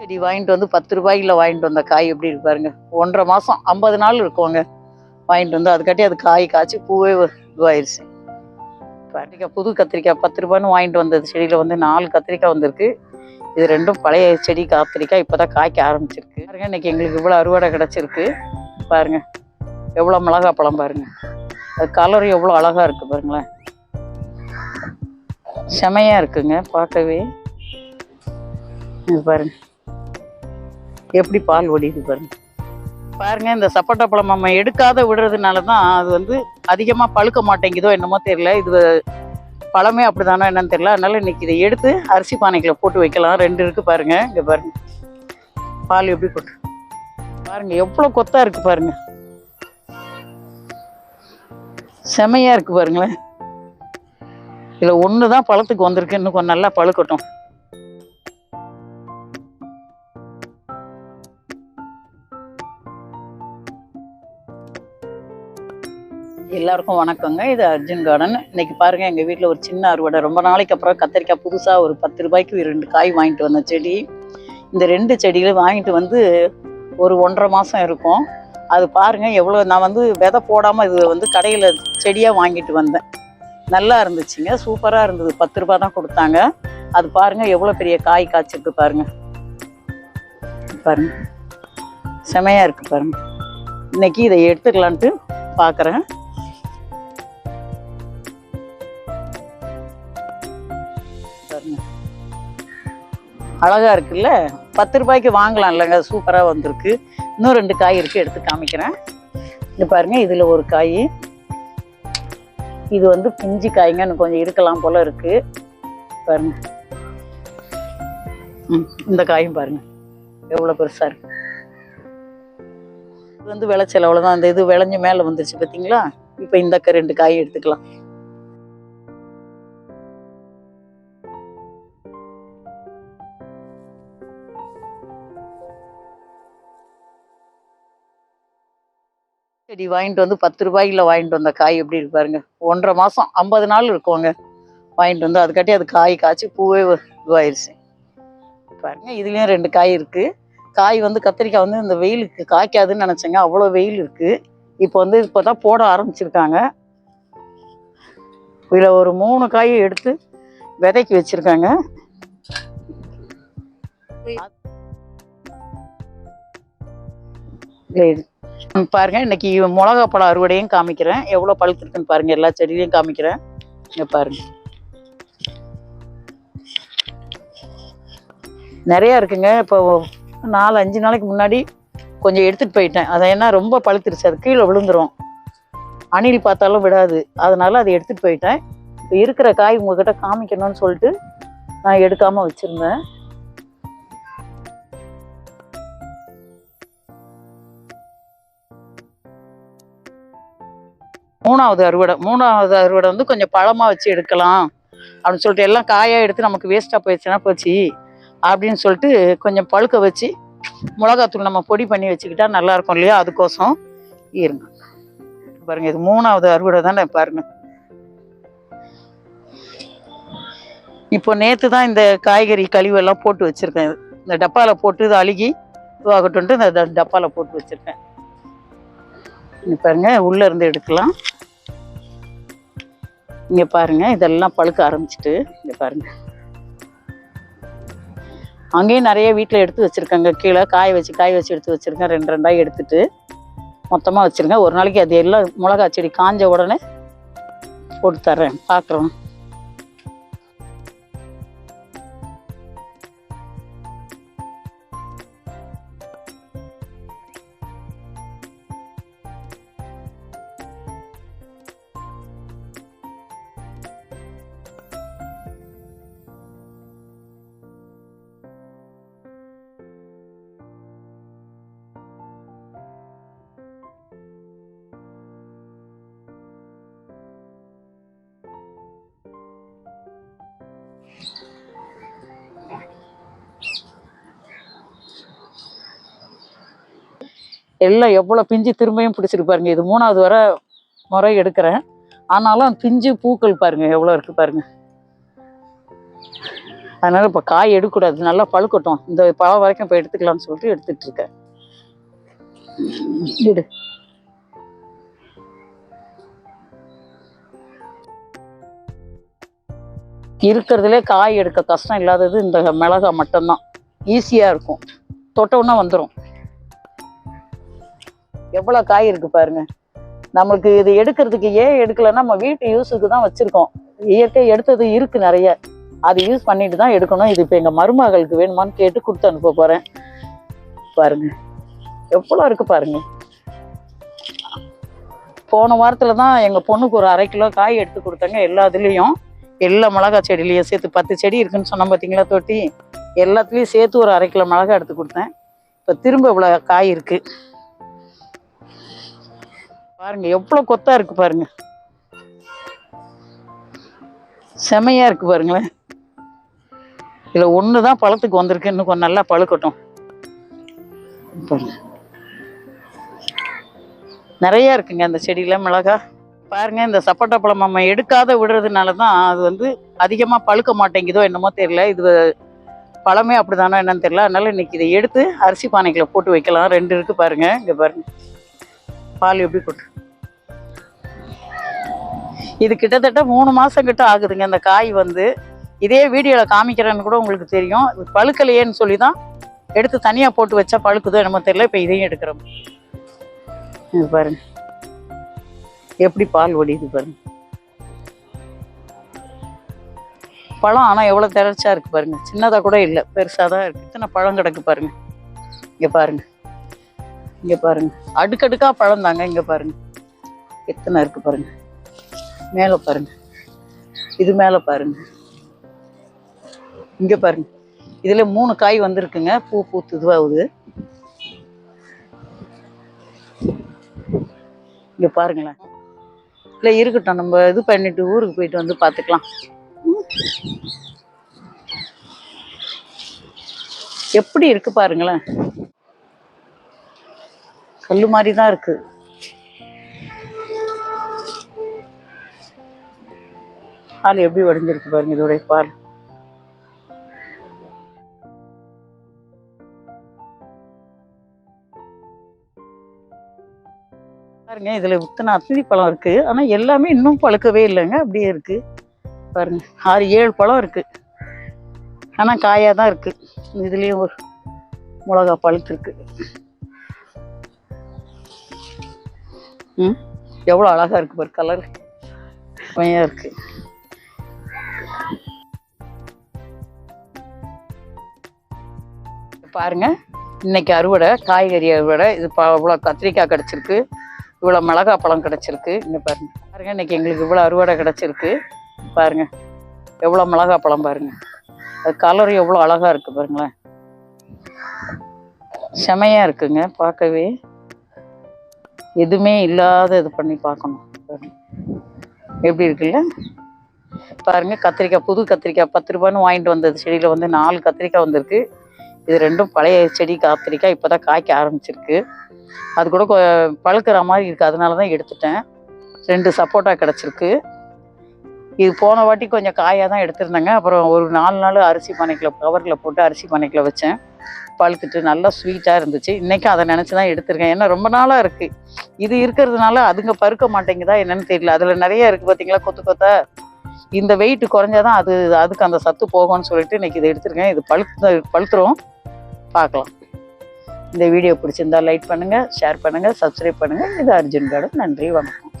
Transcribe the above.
செடி வாங்கிட்டு வந்து பத்து ரூபாய்க்குள்ள வாங்கிட்டு வந்த காய் எப்படி இருப்பாருங்க ஒன்றரை மாதம் ஐம்பது நாள் இருக்குவாங்க வாங்கிட்டு வந்து அதுக்காட்டி அது காய் காய்ச்சி பூவே இதுவாயிருச்சு. கத்திரிக்காய் புது கத்திரிக்காய் பத்து ரூபான்னு வாங்கிட்டு வந்தது. செடியில் வந்து நாலு கத்திரிக்காய் வந்திருக்கு. இது ரெண்டும் பழைய செடி கத்திரிக்காய். இப்போதான் காய்க்க ஆரம்பிச்சிருக்கு. பாருங்க இன்னைக்கு எங்களுக்கு இவ்வளோ அறுவடை கிடச்சிருக்கு. பாருங்க எவ்வளோ மிளகா பழம் பாருங்க. அது கலர் எவ்வளோ அழகாக இருக்குது பாருங்களேன். செமையாக இருக்குங்க பார்க்கவே. இது பாருங்கள் எப்படி பால் ஒடியுது பாருங்க. பாருங்க இந்த சப்போட்டா பழம் நம்ம எடுக்காத விடுறதுனால தான் அது வந்து அதிகமா பழுக்க மாட்டேங்குதோ என்னமோ தெரியல. இது பழமே அப்படிதானோ என்னன்னு தெரியல. அதனால இன்னைக்கு இதை எடுத்து அரிசி பானைகளை போட்டு வைக்கலாம். ரெண்டு இருக்கு பாருங்க இங்க பாருங்க. பால் எப்படி கொட்டு பாருங்க எவ்வளவு கொத்தா இருக்கு பாருங்க. செமையா இருக்கு பாருங்களேன். இதுல ஒண்ணுதான் பழத்துக்கு வந்திருக்கு. இன்னும் கொஞ்சம் நல்லா பழுக்கட்டும். எல்லாருக்கும் வணக்கங்க. இது அர்ஜுன் கார்டன். இன்னைக்கு பாருங்க எங்க வீட்டில் ஒரு சின்ன அறுவடை. ரொம்ப நாளைக்கு அப்புறம் கத்திரிக்காய் புதுசா ஒரு பத்து ரூபாய்க்கு ரெண்டு காய் வாங்கிட்டு வந்த செடி. இந்த ரெண்டு செடிகளும் வாங்கிட்டு வந்து ஒரு ஒன்றரை மாசம் இருக்கும். அது பாருங்க எவ்வளோ நான் வந்து விதை போடாமல் இது வந்து கடையில் செடியாக வாங்கிட்டு வந்தேன். நல்லா இருந்துச்சுங்க. சூப்பராக இருந்தது. பத்து ரூபா தான் கொடுத்தாங்க. அது பாருங்க எவ்வளோ பெரிய காய் காய்ச்சிருக்கு பாருங்க. பாருங்க. செமையாக இருக்கு பாருங்க. இன்னைக்கு இதை எடுத்துக்கலான்ட்டு பார்க்குறேன் பாருங்க. அழகா இருக்குல்ல? பத்து ரூபாய்க்கு வாங்கலாம் இல்லைங்க சூப்பரா வந்திருக்கு. இன்னும் ரெண்டு காய் இருக்கு எடுத்து காமிக்கிறேன். இது பாருங்க இதுல ஒரு காய். இது வந்து பிஞ்சு காய்ங்க எனக்கு கொஞ்சம் இருக்கலாம் போல இருக்கு. பாருங்க. ம், இந்த காயும் பாருங்க. எவ்வளவு பெருசா இருக்கு. இது வந்து விளைச்சல் அவ்வளவுதான். அந்த இது விளைஞ்சு மேல வந்துருச்சு பாத்தீங்களா? இப்ப இந்த ரெண்டு காய் எடுத்துக்கலாம். செடி வாங்கிட்டு வந்து பத்து ரூபாய்க்குள்ள வாங்கிட்டு வந்த காய் எப்படி இருப்பாருங்க ஒன்றரை மாதம் ஐம்பது நாள் இருக்குங்க. வாங்கிட்டு வந்து அதுக்காட்டி அது காய் காய்ச்சி பூவே இதுவாயிருச்சு. பாருங்க இதுலேயும் ரெண்டு காய் இருக்குது காய் வந்து கத்திரிக்காய் வந்து இந்த வெயிலுக்கு காய்க்காதுன்னு நினச்சேங்க. அவ்வளோ வெயில் இருக்குது இப்போ வந்து இப்போ தான் போட ஆரம்பிச்சிருக்காங்க. இதில் ஒரு மூணு காயை எடுத்து விதைக்கு வச்சுருக்காங்க. இல்லை பாருங்கள் இன்றைக்கி பாருங்க இன்னைக்கு மிளகா பழம் அறுவடையும் காமிக்கிறேன். எவ்வளோ பழுத்திருக்குன்னு பாருங்க எல்லா செடியிலையும் காமிக்கிறேன். இங்க பாருங்க. நிறைய இருக்குங்க. இப்போ நாலு அஞ்சு நாளைக்கு முன்னாடி கொஞ்சம் எடுத்துட்டு போயிட்டேன். அதை ஏன்னா ரொம்ப பழுத்துருச்சு. அது கீழே விழுந்துரும். அணில் பார்த்தாலும் விடாது. அதனால அதை எடுத்துட்டு போயிட்டேன். இப்போ இருக்கிற காய் உங்ககிட்ட காமிக்கணும்னு சொல்லிட்டு நான் எடுக்காம வச்சிருந்தேன். மூணாவது அறுவடை மூணாவது அறுவடை வந்து கொஞ்சம் பழமாக வச்சு எடுக்கலாம் அப்படின்னு சொல்லிட்டு எல்லாம் காயாக எடுத்து நமக்கு வேஸ்ட்டாக போயிடுச்சுன்னா போச்சு அப்படின்னு சொல்லிட்டு கொஞ்சம் பழுக்க வச்சு மிளகாத்தூள் நம்ம பொடி பண்ணி வச்சுக்கிட்டா நல்லா இருக்கும் இல்லையா? அதுக்கோசம் இருங்க. பாருங்க இது மூணாவது அறுவடை தானே பாருங்க. இப்போ நேற்று தான் இந்த காய்கறி கழிவெல்லாம் போட்டு வச்சிருக்கேன். இந்த டப்பாவில் போட்டு இது அழுகி இதுவாகட்டும்ட்டு இந்த டப்பாவில் போட்டு வச்சுருக்கேன். பாருங்க உள்ளே இருந்து எடுக்கலாம். இங்கே பாருங்க இதெல்லாம் பழுக்க ஆரம்பிச்சிட்டு இங்கே பாருங்க. அங்கேயும் நிறைய வீட்டில் எடுத்து வச்சிருக்காங்க. கீழே காய வச்சு காய வச்சு எடுத்து வச்சிருக்கேன். ரெண்டு ரெண்டாக எடுத்துட்டு மொத்தமாக வச்சுருங்க. ஒரு நாளைக்கு அது எல்லாம் மிளகா செடி காஞ்ச உடனே போட்டு தர்றேன். பார்க்குறோம் எல்லாம் எவ்வளோ பிஞ்சு திரும்பியும் பிடிச்சிருக்கு பாருங்க. இது மூணாவது வர முறை எடுக்கிறேன். ஆனாலும் பிஞ்சு பூக்கள் பாருங்க எவ்வளோ இருக்கு பாருங்க. அதனால இப்போ காய் எடுக்கக்கூடாது. நல்லா பழுக்கட்டும். இந்த பழம் வரைக்கும் இப்போ எடுத்துக்கலாம்னு சொல்லிட்டு எடுத்துட்டு இருக்கேன். இடு இருக்கிறதுலே காய் எடுக்க கஷ்டம் இல்லாதது இந்த மிளகா மட்டும்தான். ஈஸியாக இருக்கும். தொட்டவுன்னா வந்துடும் எவ்வளோ காய் இருக்கு பாருங்க. நம்மளுக்கு இது எடுக்கிறதுக்கு ஏன் எடுக்கலைன்னா நம்ம வீட்டு யூஸுக்கு தான் வச்சுருக்கோம். இயற்கை எடுத்தது இருக்கு நிறைய. அது யூஸ் பண்ணிட்டு தான் எடுக்கணும். இது இப்போ எங்கள் மருமகளுக்கு வேணுமான்னு கேட்டு கொடுத்து அனுப்ப போகிறேன் பாருங்க. எவ்வளோ இருக்கு பாருங்க. போன வாரத்தில் தான் எங்கள் பொண்ணுக்கு ஒரு அரை கிலோ காய் எடுத்து கொடுத்தாங்க. எல்லா இதுலேயும் எல்லா மிளகா செடியிலையும் சேர்த்து பத்து செடி இருக்குன்னு சொன்னால் பார்த்தீங்களா தொட்டி? எல்லாத்துலேயும் சேர்த்து ஒரு அரை கிலோ மிளகா எடுத்து கொடுத்தேன். இப்போ திரும்ப இவ்வளோ காய் இருக்குது பாருங்க எவ்வளோ கொத்தா இருக்கு பாருங்க. செமையா இருக்கு பாருங்களேன். இதுல ஒன்று தான் பழத்துக்கு வந்திருக்கு இன்னும் கொஞ்சம் நல்லா பழுக்கட்டும். பாருங்க. நிறைய இருக்குங்க அந்த செடியில மிளகா. பாருங்க இந்த சப்போட்டா பழம் நம்ம எடுக்காத விடுறதுனால தான் அது வந்து அதிகமாக பழுக்க மாட்டேங்குதோ என்னமோ தெரியல. இது பழமே அப்படிதானோ என்னன்னு தெரியல. அதனால இன்னைக்கு இதை எடுத்து அரிசி பானைகளை போட்டு வைக்கலாம். ரெண்டு இருக்கு பாருங்க இங்க பாருங்க. பால் எப்படி கொட்டு? இது கிட்டத்தட்ட மூணு மாதம் கிட்ட ஆகுதுங்க. இந்த காய் வந்து இதே வீடியோவில் காமிக்கிறேன்னு கூட உங்களுக்கு தெரியும். இது பழுக்கலையேன்னு சொல்லி தான் எடுத்து தனியாக போட்டு வச்சா பழுக்குதோ என்னமோ தெரியல. இப்போ இதையும் எடுக்கிறோம். இது பாருங்க. எப்படி பால் ஒடியுது பாருங்க. பழம் ஆனால் எவ்வளோ திரட்சா இருக்குது பாருங்க. சின்னதாக கூட இல்லை. பெருசாக தான் இருக்குது இத்தனை பழம் கிடக்கு பாருங்க. இங்கே பாருங்க. இங்க பாருங்க. அடுக்கடுக்கா பழம் தாங்க இங்க பாருங்க. எத்தனை இருக்கு பாருங்க. மேல பாருங்க. இது மேல பாருங்க. இங்க பாருங்க. இதுல மூணு காய் வந்திருக்குங்க. பூ பூத்து இதுவாகுது. இங்க பாருங்களேன். இல்ல இருக்கட்டும். நம்ம இது பண்ணிட்டு ஊருக்கு போயிட்டு வந்து பாத்துக்கலாம். எப்படி இருக்கு பாருங்களேன். கல்லு மாதிரி தான் இருக்கு. பால் எப்படி வடிஞ்சிருக்கு பாருங்க இதோடைய பால். பாருங்க இதுல இத்தனை அத்தினி பழம் இருக்கு. ஆனா எல்லாமே இன்னும் பழுக்கவே இல்லைங்க அப்படியே இருக்கு. பாருங்க ஆறு ஏழு பழம் இருக்கு. ஆனா காயா தான் இருக்கு. இதுலயும் ஒரு மிளகா பழுத்து ம்? எவ்வளோ அழகா இருக்கு பாரு கலர் செம்மையாக இருக்கு. பாருங்க இன்னைக்கு அறுவடை காய்கறி அறுவடை இது இவ்வளோ கத்திரிக்காய் கிடச்சிருக்கு இவ்வளோ மிளகா பழம் கிடச்சிருக்கு. இங்கே பாருங்க. பாருங்க இன்னைக்கு எங்களுக்கு இவ்வளோ அறுவடை கிடச்சிருக்கு. பாருங்க எவ்வளோ மிளகா பழம் பாருங்க. அது கலர் எவ்வளோ அழகா இருக்கு பாருங்களேன். செமையா இருக்குங்க பார்க்கவே. எதுவுமே இல்லாத இது பண்ணி பார்க்கணும். எப்படி இருக்குல்ல? பாருங்க கத்திரிக்காய் புது கத்திரிக்காய் பத்து ரூபான்னு வாங்கிட்டு வந்தது. செடியில் வந்து நாலு கத்திரிக்காய் வந்திருக்கு. இது ரெண்டும் பழைய செடி கத்திரிக்காய் இப்போ தான் காய்க்க ஆரம்பிச்சிருக்கு. அது கூட கொ- பழுக்கிற மாதிரி இருக்குது அதனால தான் எடுத்துட்டேன். ரெண்டு சப்போட்டா கிடச்சிருக்கு. இது போன வாட்டி கொஞ்சம் காயாக தான் எடுத்திருந்தேங்க. அப்புறம் ஒரு நாலு நாள் அரிசி பானைக்கில் கவரில் போட்டு அரிசி பானைக்கில் வச்சேன். பழுத்துட்டு நல்லா ஸ்வீட்டாக இருந்துச்சு. இன்றைக்கும் அதை நினச்சி தான் எடுத்திருக்கேன். ஏன்னா ரொம்ப நாளாக இருக்குது இது இருக்கிறதுனால அதுங்க பருக்க மாட்டேங்குதா என்னன்னு தெரியல. அதில் நிறைய இருக்குது பார்த்தீங்களா கொத்து கொத்தா. இந்த வெயிட் குறைஞ்சாதான் அது அதுக்கு அந்த சத்து போகும்னு சொல்லிட்டு இன்னைக்கு இதை எடுத்திருக்கேன். இது பழுத்து பழுத்துரும். பார்க்கலாம். இந்த வீடியோ பிடிச்சிருந்தா லைக் பண்ணுங்கள் ஷேர் பண்ணுங்கள் சப்ஸ்கிரைப் பண்ணுங்கள் இது அர்ஜுன் கார்டன் நன்றி வணக்கம்.